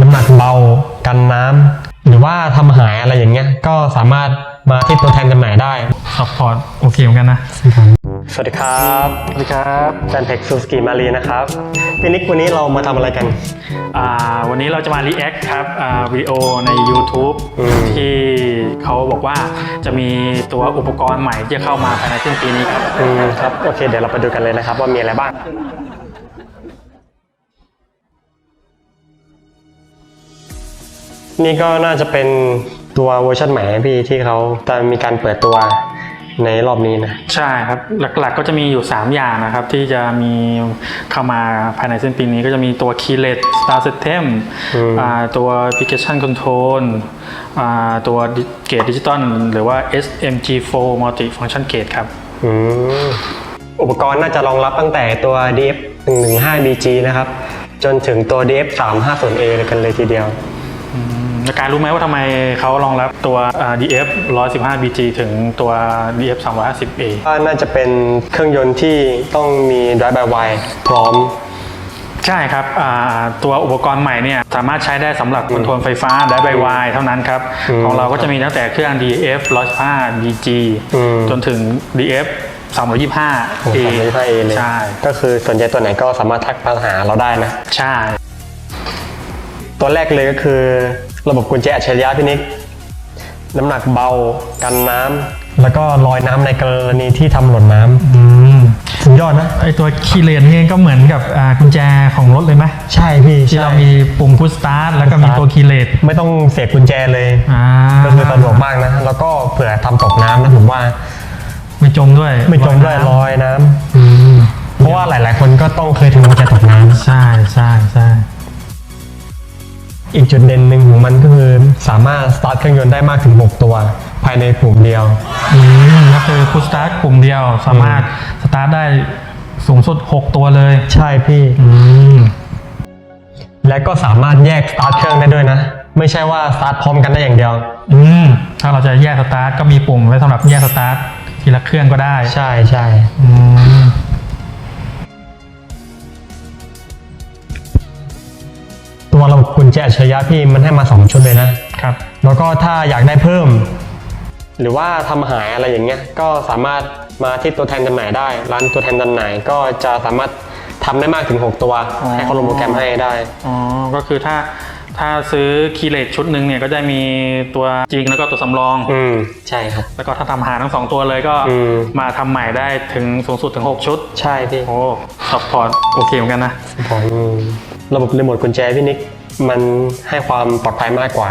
น้ำหนักเบา กันน้ำ หรือว่าทำหายอะไรอย่างเงี้ย ก็สามารถมาที่ตัวแทนจำหน่ายได้ ซัพพอร์ตโอเคเหมือนกันนะ สวัสดีครับสวัสดีครับแฟนเพจซูสกิมารีนะครับพี่นิกวันนี้เรามาทำอะไรกัน อ่าวันนี้เราจะมา react ครับอ่าวิดีโอใน YouTube อืม ที่เขาบอกว่าจะมีตัวอุปกรณ์ใหม่ที่จะเข้ามาภายในสิ้นปีนี้ครับ อืมครับ โอเค เดี๋ยวเราไปดูกันเลยนะครับว่ามีอะไรบ้าง นี่ก็น่าจะเป็นตัวเวอร์ชันใหม่นะพี่ที่เขาจะมีการเปิดตัวในรอบนี้นะ ใช่ครับ หลักๆก็จะมีอยู่ 3 อย่างนะครับ ที่จะมีเข้ามาภายในสิ้นปีนี้ก็จะมีตัว Keyless Star System อืมอ่าตัว Application Control อ่าตัว Gate Digital หรือว่า SMG4 Multi Function Gate ครับอืมอุปกรณ์น่าจะรองรับตั้งแต่ตัว DF 115 BG นะครับ จนถึงตัว DF 350A เลยกันเลยทีเดียวแล้วการรู้ไหมว่าทำไมเขารองรับตัวอ่า DF 115 BG ถึงตัว DF 350A ว่าน่าจะเป็นเครื่องยนต์ที่ต้องมี drive by wire พร้อม ใช่ครับอ่าตัวอุปกรณ์ใหม่เนี่ยสามารถใช้ได้สำหรับคอนโทรลไฟฟ้าได้ใบวายเท่านั้นครับ อืมของเราก็จะมีตั้งแต่เครื่อง DF 115 BG อืม จนถึง DF ของ 325A 325A เลยใช่ ก็คือสนใจตัวไหนก็สามารถทักมาหาเราได้นะ ใช่ ตัวแรกเลยก็คือระบบกุญแจอัจฉริยะพี่นิก น้ำหนักเบา กันน้ำ แล้วก็ลอยน้ำในกรณีที่ทำหล่นน้ำสุดยอดนะ ไอตัวคีย์เลนนี่ก็เหมือนกับอ่ากุญแจของรถเลยไหมใช่พี่ที่ใช่เรามีปุ่มพุชสตาร์ทแล้วก็มีตัวคีย์เลนไม่ต้องเสียบกุญแจเลยอ่าก็คือสะดวกมากนะ แล้วก็เผื่อทำตกน้ำนะผมว่า ไม่จมด้วย ไม่จมด้วยลน้ำอยน้ำเพราะว่าหลาย ๆ คนก็ต้องเคยทำกุญแจ อีกจุดเด่นหนึ่งของมันก็คือสามารถสตาร์ทเครื่องยนต์ได้มากถึง 6 ตัว ภายในปุ่มเดียว อืมก็คือพุชสตาร์ทปุ่มเดียวสามารถสตาร์ทได้สูงสุด 6 ตัวเลย ใช่พี่ อืม และก็สามารถแยกสตาร์ทเครื่องได้ด้วยนะ ไม่ใช่ว่าสตาร์ทพร้อมกันได้อย่างเดียว อืม ถ้าเราจะแยกสตาร์ทก็มีปุ่มไว้สำหรับแยกสตาร์ททีละเครื่องก็ได้ ใช่ใช่ อืม ญแจอัจฉริยะพี่มันให้มา 2 ชุดเลยนะครับ แล้วก็ถ้าอยากได้เพิ่ม หรือว่าทำหายอะไรอย่างเงี้ยก็สามารถมาที่ตัวแทนจำหน่ายได้ ร้านตัวแทนจำหน่ายก็จะสามารถทำได้มากถึง 6 ตัวอ๋อให้เขาลงโปรแกรมให้ได้อ๋อก็คือถ้าถ้าซื้อคีย์เลสชุดหนึ่งเนี่ยก็จะมีตัวจริงแล้วก็ตัวสำรอง อืมใช่ครับ แล้วก็ถ้าทำหาทั้งสองตัวเลยก็อืมมาทำใหม่ได้ถึงสูงสุดถึง 6 ชุด ใช่พี่ โอ้ซัพพอร์ตโอเคเหมือนกันนะผมระบบรีโมทกุญแจพี่นิก มันให้ความปลอดภัยมากกว่า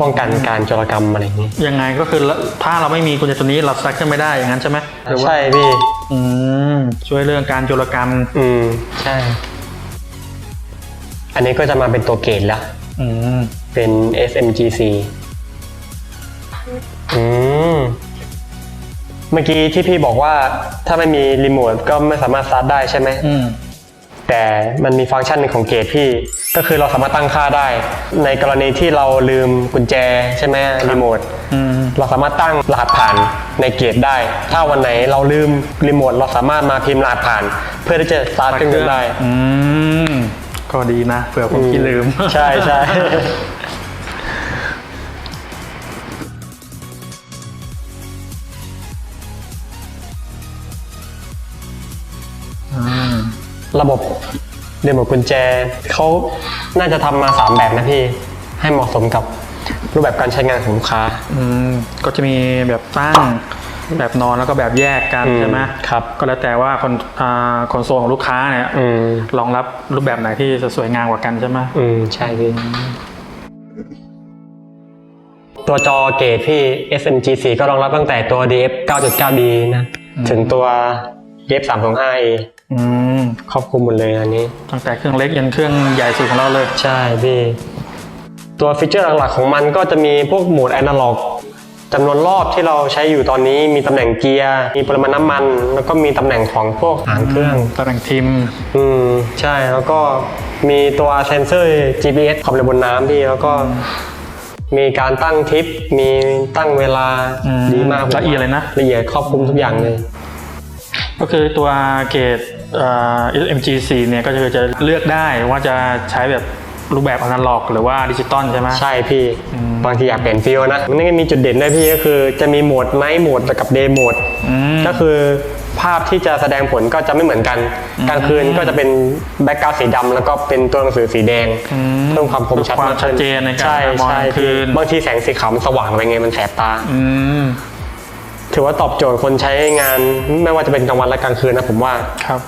ป้องกันการโจรกรรมอะไรอย่างนี้ ยังไงก็คือถ้าเราไม่มีกุญแจตัวนี้เราสตาร์ทขึ้นไม่ได้อย่างนั้นใช่ไหมหรือว่าใช่พี่ อืมช่วยเรื่องการโจรกรรม อืมใช่ อันนี้ก็จะมาเป็นตัวเกรดแล้วอืมเป็น SMGC อืมเมื่อกี้ที่พี่บอกว่าถ้าไม่มีรีโมทก็ไม่สามารถสตาร์ทได้ใช่ไหมอืม แต่มันมีฟังก์ชันหนึ่งของเกตพี่ ก็คือเราสามารถตั้งค่าได้ ในกรณีที่เราลืมกุญแจใช่ไหมรีโมทอืมเราสามารถตั้งรหัสผ่านในเกตได้ ถ้าวันไหนเราลืมรีโมทเราสามารถมาพิมพ์รหัสผ่าน เพื่อที่จะสตาร์ทเครื่องยนต์ได้อืมก็ดีนะเผื่อผมขี้ลืม ใช่ใช่อืม ระบบรีโมทกุญแจเขาน่าจะทำมา 3 แบบนะพี่ให้เหมาะสมกับรูปแบบการใช้งานของลูกค้า อืมก็จะมีแบบตั้งแบบนอนแล้วก็แบบแยกกันอืมใช่ไหมครับก็แล้วแต่ว่าคนอ่าขนส่งของลูกค้าเนี่ยอืม รองรับรูปแบบไหนที่จะสวยงามกว่ากันใช่ไหมอืม ใช่พี่ ตัวจอเกตพี่ SMG4 ก็รองรับตั้งแต่ตัว DF 9.9B นะ ถึงตัว DF 325A อืมครอบคลุมหมดเลยอันนี้ ตั้งแต่เครื่องเล็กยันเครื่องใหญ่สุดของเราเลย ใช่พี่ตัวฟีเจอร์หลักๆของมันก็จะมีพวกโหมดแอนาล็อกจำนวนรอบที่เราใช้อยู่ตอนนี้มีตำแหน่งเกียร์มีปริมาณน้ำมัน แล้วก็มีตำแหน่งของพวกหางเครื่อง ตำแหน่งทิม อืมใช่แล้วก็มีตัวเซนเซอร์ GPS ความเร็วบนน้ำพี่แล้วก็ มีการตั้งทิป มีตั้งเวลาอืมดีมากละเอียดเลยนะ ละเอียดครอบคลุมทุกอย่างเลย ก็คือตัวเกรด เอ่อ SMG4 เนี่ยก็คือจะเลือกได้ว่าจะใช้แบบรูปแบบอนาล็อก หรือว่าดิจิตอลใช่ไหมใช่พี่ บางทีอยากเปลี่ยนฟิลนะ มันก็มีจุดเด่นด้วยพี่ก็คือจะมีโหมดไนท์โหมดกับเดย์โหมดอืมก็คือภาพที่จะแสดงผลก็จะไม่เหมือนกัน กลางคืนก็จะเป็นแบ็กกราวด์สีดำแล้วก็เป็นตัวหนังสือสีแดง เพิ่มความคมชัดความมากชัดขึ้นเจนในการใช่มองใช่คืพี่นบางทีแสงสีขาวมันสว่างไปไงมันแสบตาอืมถือว่าตอบโจทย์คนใช้งานไม่ว่าจะเป็นกลางวันและกลางคืนนะผมว่าครับ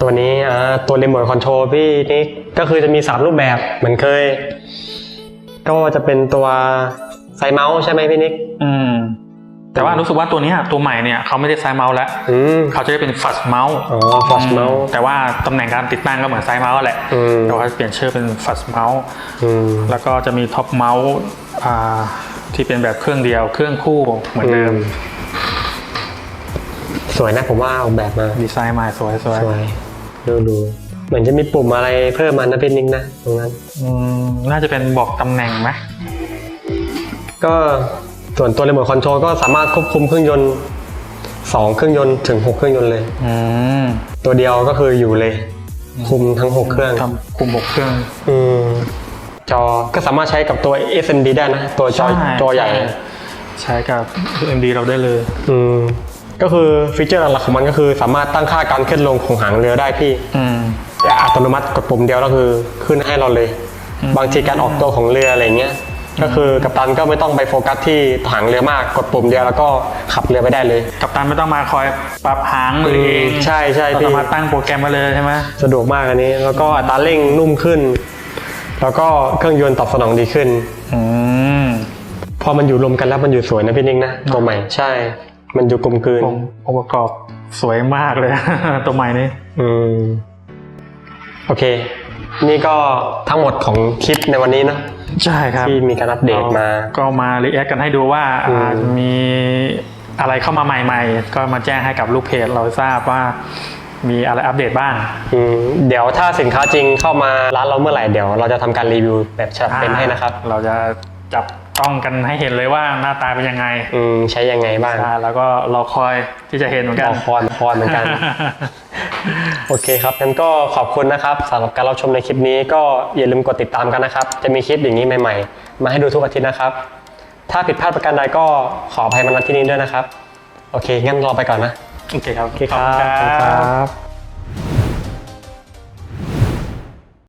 ตัวนี้อ่าตัวรีโมทคอนโทรลพี่นี่ก็คือจะมี 3 รูปแบบเหมือนเคย ก็จะเป็นตัวไซส์เมาส์ใช่ไหมพี่นิก อืม แต่ว่ารู้สึกว่าตัวเนี้ยตัวใหม่เนี่ยเขาไม่ได้ไซส์เมาส์แล้วอืมเขาจะได้เป็นฟัสเมาส์อ๋อ flash mouse แต่ว่าตำแหน่งการติดตั้งก็เหมือนไซส์เมาส์แหละอืมแต่ว่าเปลี่ยนชื่อเป็นฟัสเมาส์อืมแล้วก็จะมีท็อปเมาส์อ่าที่เป็นแบบเครื่องเดียว เครื่องคู่เหมือนเดิมสวยนะผมว่าออกแบบมาดีไซน์มาสวยสวยสวย ดูดูเหมือนจะมีปุ่มอะไรเพิ่มมานะพี่นิกนะตรงนั้น อืมน่าจะเป็นบอกตำแหน่งไหมก็ส่วนตัวรีโมทคอนโทรลก็สามารถควบคุมเครื่องยนต์สองเครื่องยนต์ถึงหกเครื่องยนต์เลย อืมตัวเดียวก็คืออยู่เลย คุมทั้งหกเครื่องทำคุมบกเครื่อง อืมจอก็สามารถใช้กับตัว SMD ได้นะ ตัวจอจอใหญ่ ใช้กับ MD เราได้เลย อืม ก็คือฟีเจอร์หลักๆของมันก็คือสามารถตั้งค่าการขึ้นลงของหางเรือได้พี่อืมแต่อัตโนมัติกดปุ่มเดียวก็คือขึ้นให้เราเลย บางทีการออกตัวของเรืออะไรเงี้ยก็คือกัปตันก็ไม่ต้องไปโฟกัสที่หางเรือมากกดปุ่มเดียวแล้วก็ขับเรือไปได้เลย กัปตันไม่ต้องมาคอยปรับหางเลยเองใช่ใช่เราพี่ สามารถตั้งโปรแกรมมาเลยใช่ไหมสะดวกมากอันนี้แล้วก็อัตราเร่งนุ่มขึ้น แล้วก็เครื่องยนต์ตอบสนองดีขึ้น อืม พอมันอยู่รวมกันแล้วมันอยู่สวยนะพี่นิ่งนะตัวใหม่ใช่ มันอยู่กลมกลืนองค์องค์ประกอบสวยมากเลย ตัวใหม่นี้อืมโอเค นี่ก็ทั้งหมดของคลิปในวันนี้เนอะใช่ครับที่มีการอัปเดตมา ก็มารีแอคกันให้ดูว่าอืมอ่ามีอะไรเข้ามาใหม่ๆ ก็มาแจ้งให้กับลูกเพจเราทราบว่ามีอะไรอัปเดตบ้างอืมเดี๋ยวถ้าสินค้าจริงเข้ามาร้านเราเมื่อไหร่เดี๋ยวเราจะทำการรีวิวแบบฉบับเต็มให้นะครับ เราจะจับ ต้องกันให้เห็นเลยว่าหน้าตาเป็นยังไงอืมใช้ยังไงบ้างใช่แล้วก็รอคอยที่จะเห็นเหมือนรกันอคอยคอยเหมือนกัน โอเคครับงั้นก็ขอบคุณนะครับสำหรับการรับชมในคลิปนี้ก็อย่าลืมกดติดตามกันนะครับ จะมีคลิปอย่างนี้ใหม่ ๆ มาให้ดูทุกอาทิตย์นะครับ ถ้าผิดพลาดประการใดก็ขออภัยมาณที่นี้ด้วยนะครับ โอเคงั้นรอไปก่อนนะโอเคครับโอเคครับขอบคุณขอบคุณครับ